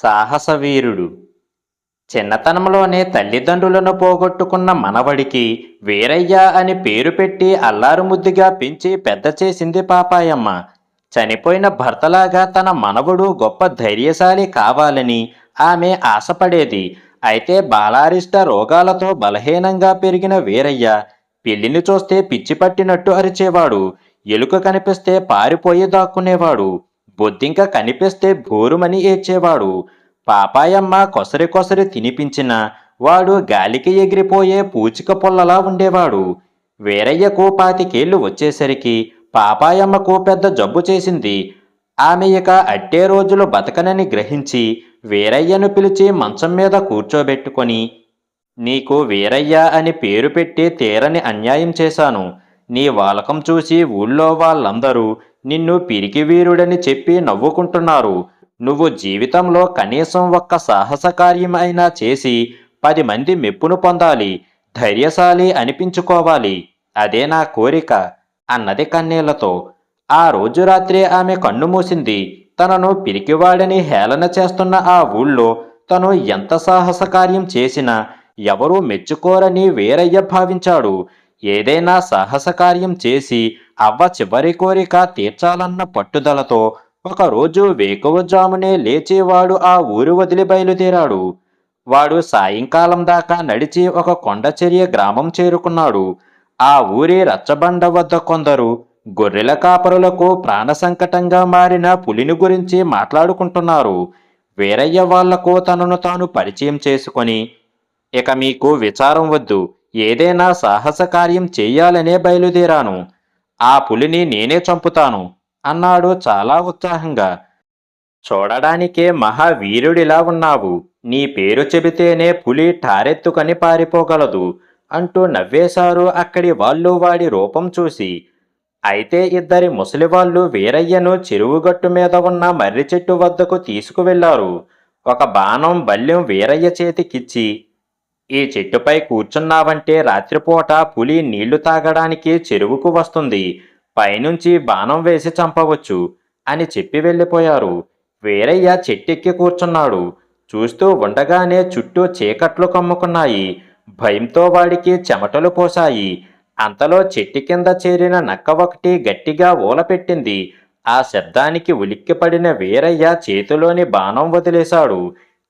సాహసవీరుడు. చిన్నతనంలోనే తల్లిదండ్రులను పోగొట్టుకున్న మనవడికి వీరయ్య అని పేరు పెట్టి అల్లారుముద్దుగా పెంచి పెద్ద చేసింది పాపాయమ్మ. చనిపోయిన భర్తలాగా తన మనవడు గొప్ప ధైర్యశాలి కావాలని ఆమె ఆశపడేది. అయితే బాలారిష్ట రోగాలతో బలహీనంగా పెరిగిన వీరయ్య పిల్లిని చూస్తే పిచ్చి పట్టినట్టు అరిచేవాడు. ఎలుక కనిపిస్తే పారిపోయి దాక్కునేవాడు. బొద్దింక కనిపిస్తే భోరుమని ఏడ్చేవాడు. పాపాయమ్మ కొసరి కొసరి తినిపించిన వాడు గాలికి ఎగిరిపోయే పూచిక పుల్లలా ఉండేవాడు. వీరయ్యకు పాతికేళ్ళు వచ్చేసరికి పాపాయమ్మకు పెద్ద జబ్బు చేసింది. ఆమె ఇక అట్టే రోజులు బతకనని గ్రహించి వీరయ్యను పిలిచి మంచం మీద కూర్చోబెట్టుకొని నీకు వీరయ్య అని పేరు పెట్టి తీరని అన్యాయం చేశాను. నీ వాలకం చూసి ఊళ్ళో వాళ్ళందరూ నిన్ను పిరికి వీరుడని చెప్పి నవ్వుకుంటున్నారు. నువ్వు జీవితంలో కనీసం ఒక్క సాహస కార్యం అయినా చేసి పది మంది మెప్పును పొందాలి. ధైర్యశాలి అనిపించుకోవాలి. అదే నా కోరిక అన్నది కన్నీళ్ళతో. ఆ రోజు రాత్రి ఆమె కన్ను మూసింది. తనను పిరికివాడని హేళన చేస్తున్న ఆ ఊళ్ళో తను ఎంత సాహస కార్యం చేసినా ఎవరూ మెచ్చుకోరని వీరయ్య భావించాడు. ఏదైనా సాహస కార్యం చేసి అవ్వ చివరి కోరిక తీర్చాలన్న పట్టుదలతో ఒకరోజు వేకువజామునే లేచేవాడు ఆ ఊరు వదిలి బయలుదేరాడు. వాడు సాయంకాలం దాకా నడిచి ఒక కొండచర్య గ్రామం చేరుకున్నాడు. ఆ ఊరి రచ్చబండ వద్ద కొందరు గొర్రెల కాపరులకు ప్రాణ సంకటంగా మారిన పులిని గురించి మాట్లాడుకుంటున్నారు. వీరయ్య వాళ్ళకు తనను తాను పరిచయం చేసుకొని ఇక మీకు విచారం వద్దు. ఏదైనా సాహస కార్యం చేయాలనే బయలుదేరాను. ఆ పులిని నేనే చంపుతాను అన్నాడు చాలా ఉత్సాహంగా. చూడడానికే మహావీరుడిలా ఉన్నావు. నీ పేరు చెబితేనే పులి ఠారెత్తుకని పారిపోగలదు అంటూ నవ్వేశారు అక్కడి వాళ్ళు వాడి రూపం చూసి. అయితే ఇద్దరి ముసలివాళ్ళు వీరయ్యను చెరువుగట్టు మీద ఉన్న మర్రి చెట్టు వద్దకు తీసుకువెళ్ళారు ఒక బాణం బల్యం వీరయ్య చేతికిచ్చి ఈ చెట్టుపై కూర్చున్నావంటే రాత్రిపూట పులి నీళ్ళు తాగడానికి చెరువుకు వస్తుంది. పైనుంచి బాణం వేసి చంపవచ్చు అని చెప్పి వెళ్ళిపోయారు. వీరయ్య చెట్టెక్కి కూర్చున్నాడు. చూస్తూ ఉండగానే చుట్టూ చీకట్లు కమ్ముకున్నాయి. భయంతో వాడికి చెమటలు పోసాయి అంతలో చెట్టు కింద చేరిన నక్క ఒకటి గట్టిగా ఊలపెట్టింది ఆ శబ్దానికి ఉలిక్కిపడిన వీరయ్య చేతిలోని బాణం వదిలేశాడు.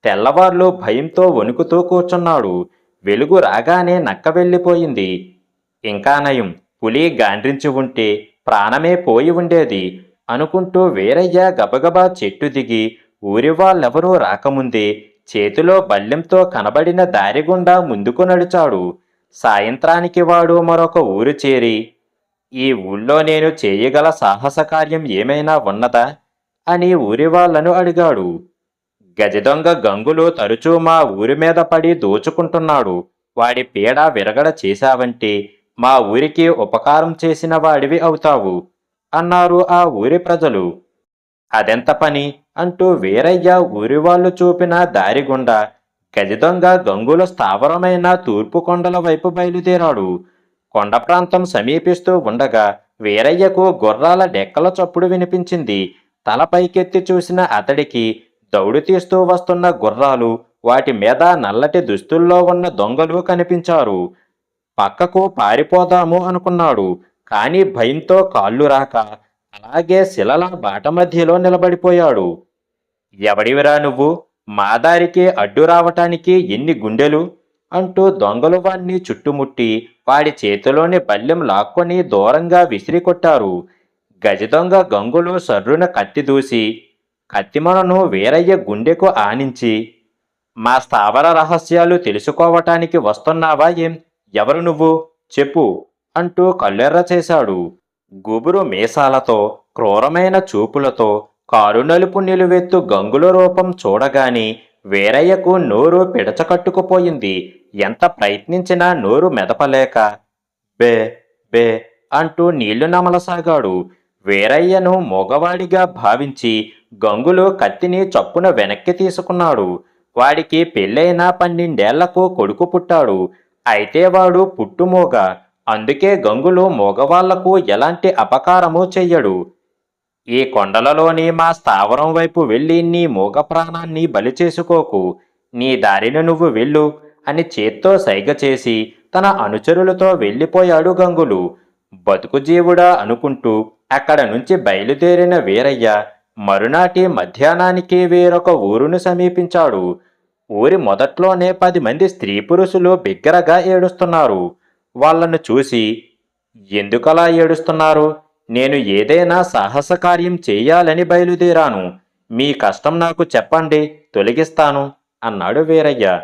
తెల్లవార్లు భయంతో వణుకుతూ కూర్చున్నాడు. వెలుగు రాగానే నక్క వెళ్ళిపోయింది. ఇంకా నయం పులి గాండ్రించి ఉంటే ప్రాణమే పోయి ఉండేది అనుకుంటూ వీరయ్య గబగబా చెట్టు దిగి ఊరి వాళ్ళెవరూ రాకముందే చేతిలో బల్లెంతో కనబడిన దారి గుండా ముందుకు నడిచాడు. సాయంత్రానికి వాడు మరొక ఊరు చేరి ఈ ఊళ్ళో నేను చేయగల సాహస కార్యం ఏమైనా ఉన్నదా? అని ఊరి వాళ్ళను అడిగాడు. గజదొంగ గంగులు తరచూ మా ఊరి మీద పడి దోచుకుంటున్నాడు. వాడి పీడ విరగడ చేశావంటే మా ఊరికి ఉపకారం చేసిన వాడివి అవుతావు అన్నారు ఆ ఊరి ప్రజలు. అదెంత పని అంటూ వీరయ్య ఊరి వాళ్ళు చూపిన దారి గుండా గజదొంగ గంగుల స్థావరమైన తూర్పు కొండల వైపు బయలుదేరాడు. కొండ ప్రాంతం సమీపిస్తూ ఉండగా వీరయ్యకు గుర్రాల డెక్కల చప్పుడు వినిపించింది. తల పైకెత్తి చూసిన అతడికి దౌడు తీస్తూ వస్తున్న గుర్రాలు వాటి మీద నల్లటి దుస్తుల్లో ఉన్న దొంగలు కనిపించారు. పక్కకు పారిపోదాము అనుకున్నాడు. కానీ భయంతో కాళ్ళు రాక అలాగే శిలల బాట మధ్యలో నిలబడిపోయాడు. ఎవడివిరా నువ్వు? మాదారికి అడ్డు రావటానికి ఎన్ని గుండెలు? అంటూ దొంగలు వాణ్ణి చుట్టుముట్టి వాడి చేతిలోని బల్లెం లాక్కొని దూరంగా విసిరి కొట్టారు గజదొంగ గంగులు సర్రున కత్తి దూసి కత్తిమనను వీరయ్య గుండెకు ఆనించి మా స్థావర రహస్యాలు తెలుసుకోవటానికి వస్తున్నావా ఏం? ఎవరు నువ్వు? చెప్పు అంటూ కళ్ళెర్ర చేశాడు. గుబురు మీసాలతో క్రూరమైన చూపులతో కారు నలుపు నిలువెత్తు గంగుల రూపం చూడగాని వీరయ్యకు నోరు పిడచకట్టుకుపోయింది. ఎంత ప్రయత్నించినా నోరు మెదపలేక బే బే అంటూ నీళ్ళు నమలసాగాడు. వీరయ్యను మగవాడిగా భావించి గంగులు కత్తిని చప్పున వెనక్కి తీసుకున్నాడు. వాడికి పెళ్ళైన పన్నెండేళ్ళకు కొడుకు పుట్టాడు. అయితే వాడు పుట్టుమోగ. అందుకే గంగులు మోగవాళ్ళకు ఎలాంటి అపకారము చెయ్యడు. ఈ కొండలలోని మా స్థావరం వైపు వెళ్ళి నీ మూగ ప్రాణాన్ని బలి చేసుకోకు. నీ దారిని నువ్వు వెళ్ళు అని చేత్తో సైగ చేసి తన అనుచరులతో వెళ్ళిపోయాడు గంగులు. బతుకు జీవుడా అనుకుంటూ అక్కడ నుంచి బయలుదేరిన వీరయ్య మరునాటి మధ్యాహ్నానికి వేరొక ఊరును సమీపించాడు. ఊరి మొదట్లోనే పది మంది స్త్రీ పురుషులు బిగ్గరగా ఏడుస్తున్నారు. వాళ్ళను చూసి ఎందుకలా ఏడుస్తున్నారు? నేను ఏదైనా సాహస కార్యం చేయాలని బయలుదేరాను. మీ కష్టం నాకు చెప్పండి తొలగిస్తాను అన్నాడు వీరయ్య.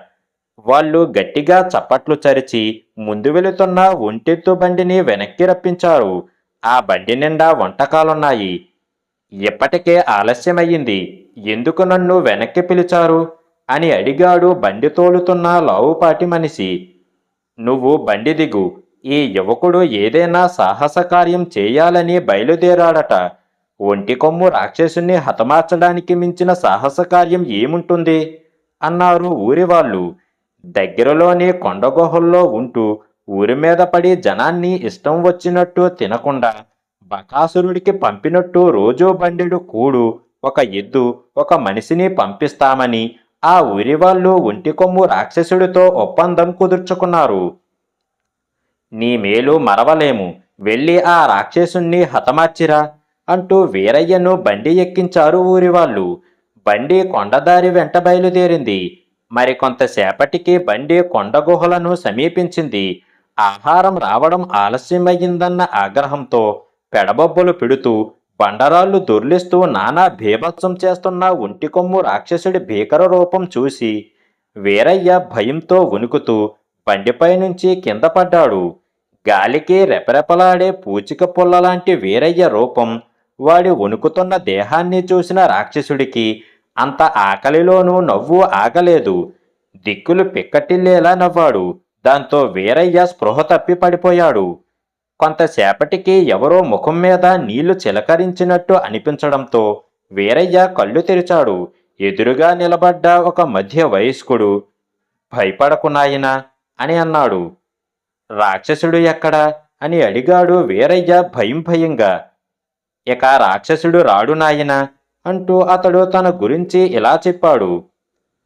వాళ్ళు గట్టిగా చప్పట్లు చరిచి ముందు వెళుతున్న ఒంటెత్తు బండిని వెనక్కి రప్పించారు. ఆ బండి నిండా వంటకాలున్నాయి. ఇప్పటికే ఆలస్యమయ్యింది. ఎందుకు నన్ను వెనక్కి పిలిచారు? అని అడిగాడు బండి తోలుతున్న లావుపాటి మనిషి. నువ్వు బండి దిగు. ఈ యువకుడు ఏదైనా సాహస కార్యం చేయాలని బయలుదేరాడట. ఒంటి కొమ్ము రాక్షసుని హతమార్చడానికి మించిన సాహస కార్యం ఏముంటుంది? అన్నారు ఊరి వాళ్ళు దగ్గరలోని కొండ గుహల్లో ఉంటూ ఊరి మీద పడి జనాన్ని ఇష్టం వచ్చినట్టు తినకుండా బకాసురుడికి పంపినట్టు రోజో బండెడు కూడు ఒక ఎద్దు ఒక మనిషిని పంపిస్తామని ఆ ఊరి వాళ్ళు ఒంటి కొమ్ము రాక్షసుడితో ఒప్పందం కుదుర్చుకున్నారు. నీ మేలు మరవలేము వెళ్ళి ఆ రాక్షసుణ్ణి హతమార్చిరా అంటూ వీరయ్యను బండి ఎక్కించారు ఊరివాళ్ళు బండి కొండదారి వెంట బయలుదేరింది. మరికొంతసేపటికి బండి కొండ గుహలను సమీపించింది. ఆహారం రావడం ఆలస్యమయ్యిందన్న ఆగ్రహంతో పెడబొబ్బలు పెడుతూ బండరాళ్ళు దొర్లిస్తూ నానా భీభత్సం చేస్తున్న ఒంటికొమ్ము రాక్షసుడి భీకర రూపం చూసి వీరయ్య భయంతో వణుకుతూ బండిపై నుంచి కింద పడ్డాడు. గాలికి రెపరెపలాడే పూచిక పుల్లలాంటి వీరయ్య రూపం వాడి వణుకుతున్న దేహాన్ని చూసిన రాక్షసుడికి అంత ఆకలిలోనూ నవ్వు ఆగలేదు. దిక్కులు పిక్కటిల్లేలా నవ్వాడు. దాంతో వీరయ్య స్పృహ తప్పి పడిపోయాడు. కొంతసేపటికి ఎవరో ముఖం మీద నీళ్ళు చిలకరించినట్టు అనిపించడంతో వీరయ్య కళ్ళు తెరిచాడు. ఎదురుగా నిలబడ్డ ఒక మధ్య వయస్కుడు భయపడకు నాయనా అని అన్నాడు. రాక్షసుడు ఎక్కడా? అని అడిగాడు వీరయ్య భయం భయంగా. ఇక రాక్షసుడు రాడు నాయనా అంటూ అతడు తన గురించి ఇలా చెప్పాడు.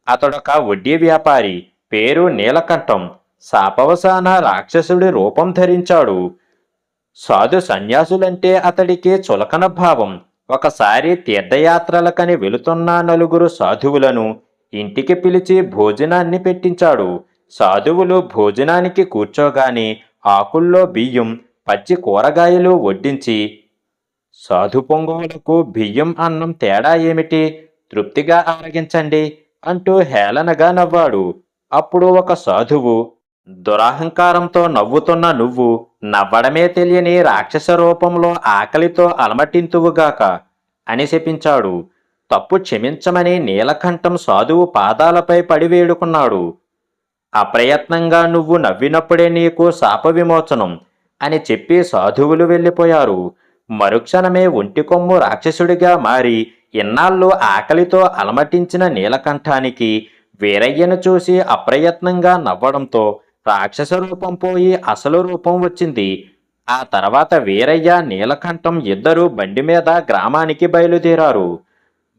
అతడొక వడ్డీ వ్యాపారి పేరు నీలకంఠం. శాపవసాన రాక్షసుడి రూపం ధరించాడు. సాధు సన్యాసులంటే అతడికి చులకన భావం. ఒకసారి తీర్థయాత్రలకని వెళుతున్న నలుగురు సాధువులను ఇంటికి పిలిచి భోజనాన్ని పెట్టించాడు. సాధువులు భోజనానికి కూర్చోగానే ఆకుల్లో బియ్యం పచ్చి కూరగాయలు వడ్డించి సాధు పొంగవులకు బియ్యం అన్నం తేడా ఏమిటి? తృప్తిగా ఆరగించండి అంటూ హేళనగా నవ్వాడు. అప్పుడు ఒక సాధువు దురహంకారంతో నవ్వుతున్న నువ్వు నవ్వడమే తెలియని రాక్షస రూపంలో ఆకలితో అలమటింతువుగాక అని శపించాడు. తప్పు క్షమించమని నీలకంఠం సాధువు పాదాలపై పడి వేడుకున్నాడు. అప్రయత్నంగా నువ్వు నవ్వినప్పుడే నీకు శాప విమోచనం అని చెప్పి సాధువులు వెళ్ళిపోయారు. మరుక్షణమే ఒంటికొమ్ము రాక్షసుడిగా మారి ఇన్నాళ్ళు ఆకలితో అలమటించిన నీలకంఠానికి వీరయ్యను చూసి అప్రయత్నంగా నవ్వడంతో రాక్షస రూపం పోయి అసలు రూపం వచ్చింది. ఆ తర్వాత వీరయ్య నీలకంఠం ఇద్దరూ బండి మీద గ్రామానికి బయలుదేరారు.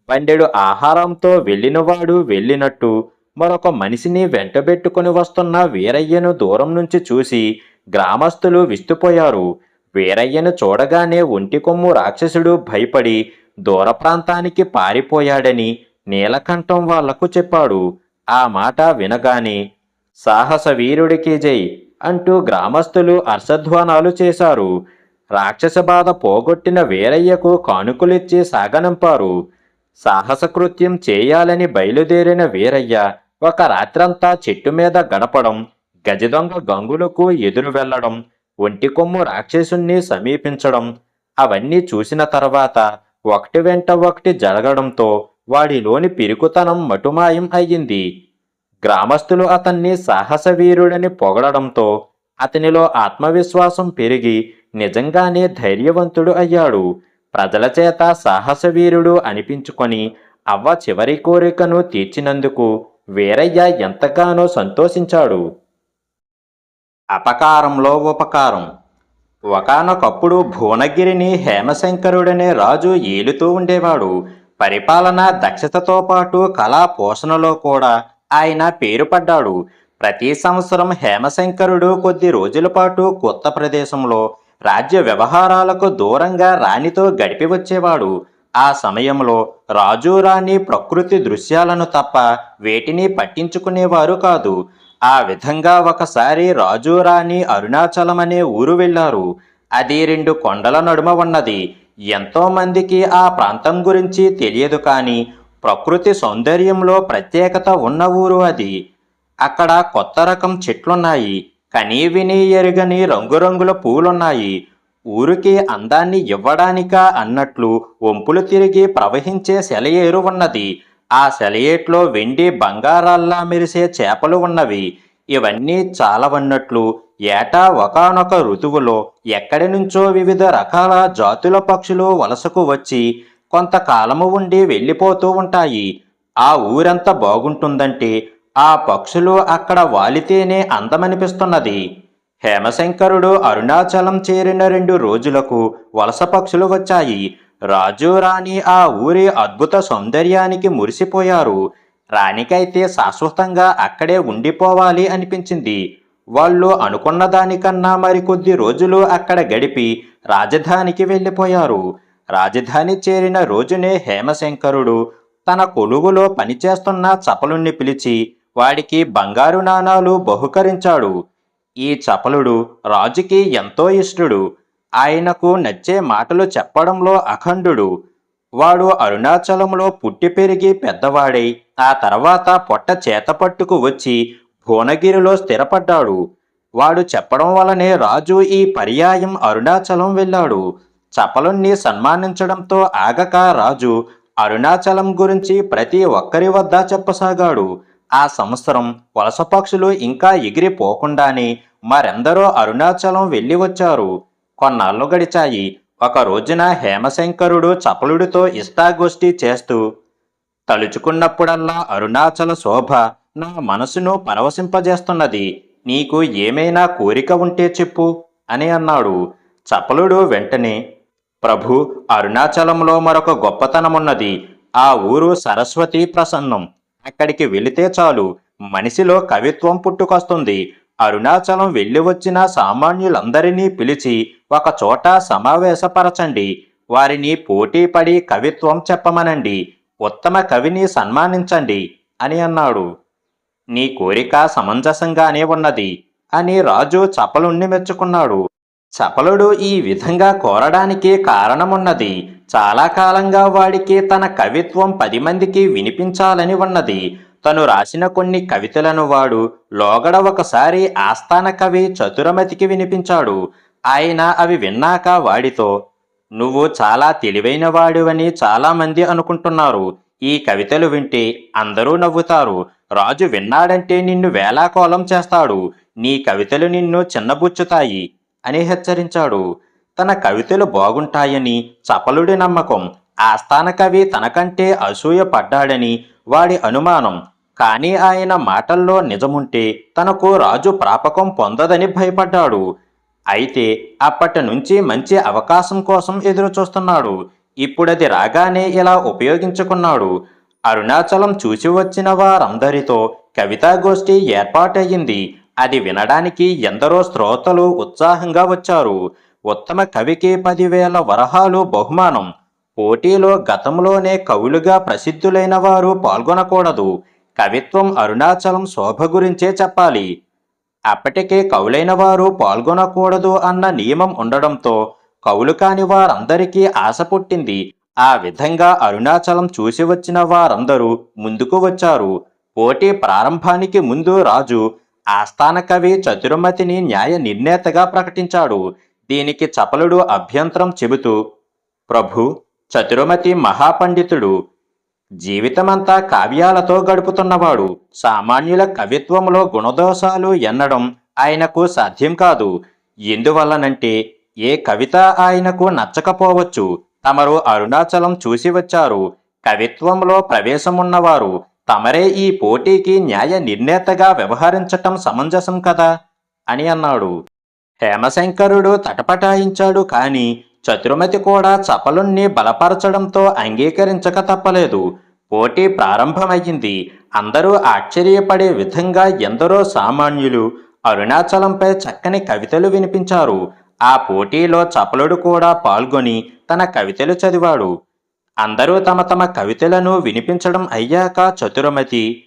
బండెడు ఆహారంతో వెళ్ళినవాడు వెళ్ళినట్టు మరొక మనిషిని వెంటబెట్టుకుని వస్తున్న వీరయ్యను దూరం నుంచి చూసి గ్రామస్తులు విస్తుపోయారు. వీరయ్యను చూడగానే ఒంటి కొమ్ము రాక్షసుడు భయపడి దూర ప్రాంతానికి పారిపోయాడని నీలకంఠం వాళ్ళకు చెప్పాడు. ఆ మాట వినగానే సాహస వీరుడికి జై అంటూ గ్రామస్తులు హర్షధ్వానాలు చేశారు. రాక్షస బాధ పోగొట్టిన వీరయ్యకు కానుకలిచ్చి సాగనంపారు. సాహసకృత్యం చేయాలని బయలుదేరిన వీరయ్య ఒక రాత్రంతా చెట్టు మీద గడపడం గజదొంగ గంగులకు ఎదురు వెళ్ళడం ఒంటి కొమ్ము రాక్షసుణ్ణి సమీపించడం అవన్నీ చూసిన తర్వాత ఒకటి వెంట ఒకటి జరగడంతో వాడిలోని పిరుకుతనం మటుమాయం అయ్యింది. గ్రామస్తులు అతన్ని సాహస వీరుడని పొగడడంతో అతనిలో ఆత్మవిశ్వాసం పెరిగి నిజంగానే ధైర్యవంతుడు అయ్యాడు. ప్రజల చేత సాహస వీరుడు అనిపించుకొని అవ్వ చివరి కోరికను తీర్చినందుకు వీరయ్య ఎంతగానో సంతోషించాడు. అపకారంలో ఉపకారం. ఒకానొకప్పుడు భువనగిరిని హేమశంకరుడనే రాజు ఏలుతూ ఉండేవాడు. పరిపాలన దక్షతతో పాటు కళా పోషణలో కూడా ఆయన పేరు పడ్డాడు. ప్రతి సంవత్సరం హేమశంకరుడు కొద్ది రోజుల పాటు కొత్త ప్రదేశంలో రాజ్య వ్యవహారాలకు దూరంగా రాణితో గడిపి వచ్చేవాడు. ఆ సమయంలో రాజు రాణి ప్రకృతి దృశ్యాలను తప్ప వేటిని పట్టించుకునేవారు కాదు. ఆ విధంగా ఒకసారి రాజు రాణి అరుణాచలం అనే ఊరు వెళ్ళారు. అది రెండు కొండల నడుమ ఉన్నది. ఎంతో మందికి ఆ ప్రాంతం గురించి తెలియదు కానీ ప్రకృతి సౌందర్యంలో ప్రత్యేకత ఉన్న ఊరు అది. అక్కడ కొత్త రకం చెట్లున్నాయి. కనీ విని ఎరుగని రంగురంగుల పూలున్నాయి. ఊరికి అందాన్ని ఇవ్వడానికా అన్నట్లు వంపులు తిరిగి ప్రవహించే సెలయేరు ఉన్నది. ఆ సెలయేట్లో వెండి బంగారాల్లా మెరిసే చేపలు ఉన్నవి. ఇవన్నీ చాలవన్నట్లు ఏటా ఒకానొక ఋతువులో ఎక్కడి నుంచో వివిధ రకాల జాతుల పక్షులు వలసకు వచ్చి కొంతకాలము ఉండి వెళ్ళిపోతూ ఉంటాయి. ఆ ఊరంత బాగుంటుందంటే ఆ పక్షులు అక్కడ వాలితేనే అందమనిపిస్తున్నది. హేమశంకరుడు అరుణాచలం చేరిన రెండు రోజులకు వలస పక్షులు వచ్చాయి. రాజు రాణి ఆ ఊరి అద్భుత సౌందర్యానికి మురిసిపోయారు. రాణికైతే శాశ్వతంగా అక్కడే ఉండిపోవాలి అనిపించింది. వాళ్ళు అనుకున్న దానికన్నా మరికొద్ది రోజులు అక్కడ గడిపి రాజధానికి వెళ్ళిపోయారు. రాజధాని చేరిన రోజునే హేమశంకరుడు తన కొలువులో పనిచేస్తున్న చపలుణ్ణి పిలిచి వాడికి బంగారు నాణాలు బహుకరించాడు. ఈ చపలుడు రాజుకి ఎంతో ఇష్టుడు. ఆయనకు నచ్చే మాటలు చెప్పడంలో అఖండుడు. వాడు అరుణాచలంలో పుట్టి పెరిగి పెద్దవాడై ఆ తర్వాత పొట్ట చేతపట్టుకు వచ్చి భువనగిరిలో స్థిరపడ్డాడు. వాడు చెప్పడం వలనే రాజు ఈ పర్యాయం అరుణాచలం వెళ్ళాడు. చపలుణ్ణి సన్మానించడంతో ఆగక రాజు అరుణాచలం గురించి ప్రతి ఒక్కరి వద్ద చెప్పసాగాడు. ఆ సంవత్సరం వలస పక్షులు ఇంకా ఎగిరిపోకుండానే మరెందరో అరుణాచలం వెళ్ళి వచ్చారు. కొన్నాళ్ళు గడిచాయి. ఒక రోజున హేమశంకరుడు చపలుడితో ఇష్టాగోష్ఠి చేస్తూ తలుచుకున్నప్పుడల్లా అరుణాచల శోభ నా మనసును పరవశింపజేస్తున్నది. నీకు ఏమైనా కోరిక ఉంటే చెప్పు అని అన్నాడు. చపలుడు వెంటనే ప్రభు అరుణాచలంలో మరొక గొప్పతనమున్నది. ఆ ఊరు సరస్వతి ప్రసన్నం. అక్కడికి వెళితే చాలు. మనిషిలో కవిత్వం పుట్టుకొస్తుంది. అరుణాచలం వెళ్ళి వచ్చిన సామాన్యులందరినీ పిలిచి ఒక చోట సమావేశపరచండి. వారిని పోటీపడి కవిత్వం చెప్పమనండి. ఉత్తమ కవిని సన్మానించండి అని అన్నాడు. నీ కోరిక సమంజసంగానే ఉన్నది అని రాజు చపలుణ్ణి మెచ్చుకున్నాడు. చపలుడు ఈ విధంగా కోరడానికి కారణమున్నది. చాలా కాలంగా వాడికి తన కవిత్వం పది మందికి వినిపించాలని ఉన్నది. తను రాసిన కొన్ని కవితలను వాడు లోగడ ఒకసారి ఆస్థాన కవి చతురమతికి వినిపించాడు. ఆయన అవి విన్నాక వాడితో నువ్వు చాలా తెలివైన వాడివని చాలామంది అనుకుంటున్నారు. ఈ కవితలు వింటే అందరూ నవ్వుతారు. రాజు విన్నాడంటే నిన్ను వేలాకోలం చేస్తాడు. నీ కవితలు నిన్ను చిన్నబుచ్చుతాయి. అని హెచ్చరించాడు. తన కవితలు బాగుంటాయని చపలుడి నమ్మకం ఆస్థాన కవి తనకంటే అసూయ పడ్డాడని వాడి అనుమానం. కానీ ఆయన మాటల్లో నిజముంటే తనకు రాజు ప్రాపకం పొందదని భయపడ్డాడు. అయితే అప్పటి నుంచి మంచి అవకాశం కోసం ఎదురుచూస్తున్నాడు. ఇప్పుడది రాగానే ఇలా ఉపయోగించుకున్నాడు. అరుణాచలం చూసి వచ్చిన వారందరితో కవితాగోష్ఠి ఏర్పాటయ్యింది. అది వినడానికి ఎందరో శ్రోతలు ఉత్సాహంగా వచ్చారు. ఉత్తమ కవికి పదివేల వరహాలు బహుమానం. పోటీలో గతంలోనే కవులుగా ప్రసిద్ధులైన వారు పాల్గొనకూడదు. కవిత్వం అరుణాచలం శోభ గురించే చెప్పాలి. అప్పటికే కవులైన వారు పాల్గొనకూడదు అన్న నియమం ఉండడంతో కవులు కాని వారందరికీ ఆశ పుట్టింది. ఆ విధంగా అరుణాచలం చూసి వచ్చిన వారందరూ ముందుకు వచ్చారు. పోటీ ప్రారంభానికి ముందు రాజు ఆస్థాన కవి చతుర్మతిని న్యాయ నిర్ణేతగా ప్రకటించాడు. దీనికి చపలుడు అభ్యంతరం చెబుతూ ప్రభు చతురమతి మహాపండితుడు. జీవితమంతా కావ్యాలతో గడుపుతున్నవాడు. సామాన్యుల కవిత్వంలో గుణదోషాలు ఎన్నడం ఆయనకు సాధ్యం కాదు. ఎందువల్లనంటే ఏ కవిత ఆయనకు నచ్చకపోవచ్చు. తమరు అరుణాచలం చూసి వచ్చారు కవిత్వంలో ప్రవేశమున్నవారు. తమరే ఈ పోటీకి న్యాయ నిర్ణేతగా వ్యవహరించటం సమంజసం కదా? అని అన్నాడు. హేమశంకరుడు తటపటాయించాడు కాని చతురుమతి కూడా చపలుణ్ణి బలపరచడంతో అంగీకరించక తప్పలేదు. పోటీ ప్రారంభమయ్యింది. అందరూ ఆశ్చర్యపడే విధంగా ఎందరో సామాన్యులు అరుణాచలంపై చక్కని కవితలు వినిపించారు. ఆ పోటీలో చపలుడు కూడా పాల్గొని తన కవితలు చదివాడు. అందరూ తమ తమ కవితలను వినిపించడం అయ్యాక చతురమతి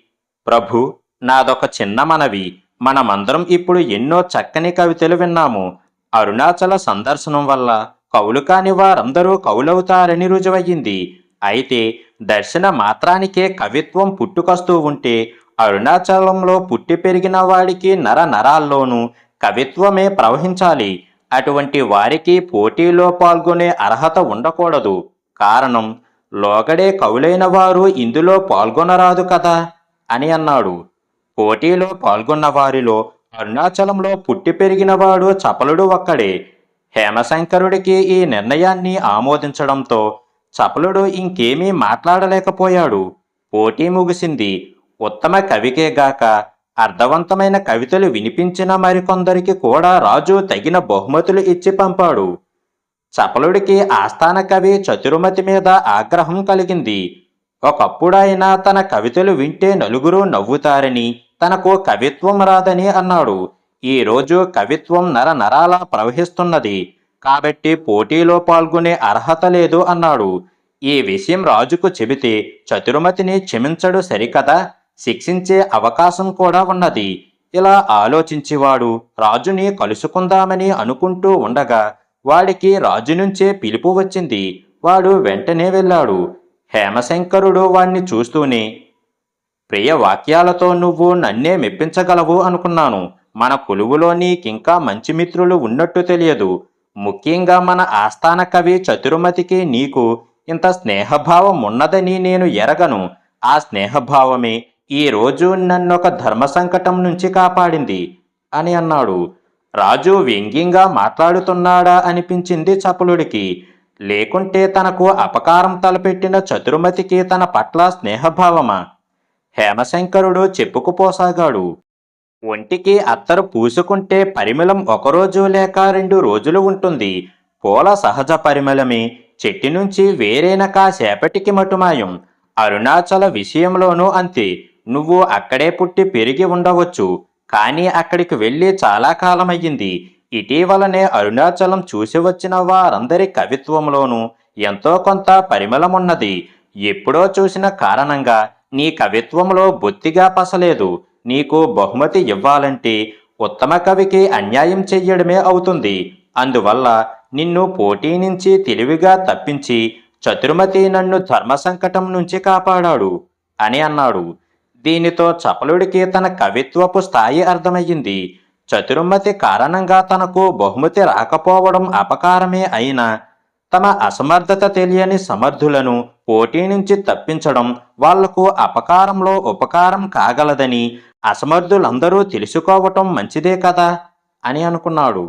ప్రభు నాదొక చిన్న మనవి. మనమందరం ఇప్పుడు ఎన్నో చక్కని కవితలు విన్నాము. అరుణాచల సందర్శనం వల్ల కవులు కాని వారందరూ కవులవుతారని రుజువయ్యింది. అయితే దర్శన మాత్రానికే కవిత్వం పుట్టుకొస్తూ ఉంటే అరుణాచలంలో పుట్టి పెరిగిన వాడికి నర నరాల్లోనూ కవిత్వమే ప్రవహించాలి. అటువంటి వారికి పోటీలో పాల్గొనే అర్హత ఉండకూడదు. కారణం లోగడే కవులైన వారు ఇందులో పాల్గొనరాదు కదా? అని అన్నాడు. పోటీలో పాల్గొన్న వారిలో అరుణాచలంలో పుట్టి పెరిగినవాడు చపలుడు ఒక్కడే. హేమశంకరుడికి ఈ నిర్ణయాన్ని ఆమోదించడంతో చపలుడు ఇంకేమీ మాట్లాడలేకపోయాడు. పోటీ ముగిసింది. ఉత్తమ కవికే గాక అర్థవంతమైన కవితలు వినిపించిన మరికొందరికి కూడా రాజు తగిన బహుమతులు ఇచ్చి పంపాడు. చపలుడికి ఆస్థాన కవి చతురుమతి మీద ఆగ్రహం కలిగింది. ఒకప్పుడాయన తన కవితలు వింటే నలుగురు నవ్వుతారని తనకు కవిత్వం రాదని అన్నాడు. ఈ రోజు కవిత్వం నర నరాలా ప్రవహిస్తున్నది. కాబట్టి పోటీలో పాల్గొనే అర్హత లేదు అన్నాడు. ఈ విషయం రాజుకు చెబితే చతురుమతిని క్షమించడు సరికదా? శిక్షించే అవకాశం కూడా ఉన్నది. ఇలా ఆలోచించేవాడు రాజుని కలుసుకుందామని అనుకుంటూ ఉండగా వాడికి రాజు నుంచే పిలుపు వచ్చింది. వాడు వెంటనే వెళ్ళాడు. హేమశంకరుడు వాణ్ణి చూస్తూనే ప్రియ వాక్యాలతో నువ్వు నన్నే మెప్పించగలవు అనుకున్నాను. మన కొలువులో నీకింకా మంచి మిత్రులు ఉన్నట్టు తెలియదు. ముఖ్యంగా మన ఆస్థాన కవి చతుర్మతికి నీకు ఇంత స్నేహభావం ఉన్నదని నేను ఎరగను. ఆ స్నేహభావమే ఈ రోజు నన్నొక ధర్మ సంకటం నుంచి కాపాడింది అని అన్నాడు. రాజు వ్యంగ్యంగా మాట్లాడుతున్నాడా అనిపించింది చపలుడికి. లేకుంటే తనకు అపకారం తలపెట్టిన చతురుమతికి తన పట్ల స్నేహభావమా? హేమశంకరుడు చెప్పుకుపోసాగాడు. ఒంటికి అత్తరు పూసుకుంటే పరిమళం ఒకరోజు లేక రెండు రోజులు ఉంటుంది. పూల సహజ పరిమళమే. చెట్టు నుంచి వేరేన కాసేపటికి మటుమాయం. అరుణాచల విషయంలోనూ అంతే. నువ్వు అక్కడే పుట్టి పెరిగి ఉండవచ్చు. కానీ అక్కడికి వెళ్ళి చాలా కాలమయ్యింది. ఇటీవలనే అరుణాచలం చూసి వచ్చిన వారందరి కవిత్వంలోనూ ఎంతో కొంత పరిమళమున్నది. ఎప్పుడో చూసిన కారణంగా నీ కవిత్వంలో బొత్తిగా పసలేదు. నీకు బహుమతి ఇవ్వాలంటే ఉత్తమ కవికి అన్యాయం చెయ్యడమే అవుతుంది. అందువల్ల నిన్ను పోటీ నుంచి తెలివిగా తప్పించి చతుర్మతి నన్ను ధర్మ సంకటం నుంచి కాపాడాడు అని అన్నాడు. దీనితో చపలుడికి తన కవిత్వపు స్థాయి అర్థమయ్యింది. చతుర్మతి కారణంగా తనకు బహుమతి రాకపోవడం అపకారమే అయినా తమ అసమర్థత తెలియని సమర్థులను పోటీ నుంచి తప్పించడం వాళ్ళకు అపకారంలో ఉపకారం కాగలదని అసమర్థులందరూ తెలుసుకోవటం మంచిదే కదా అని అనుకున్నాడు.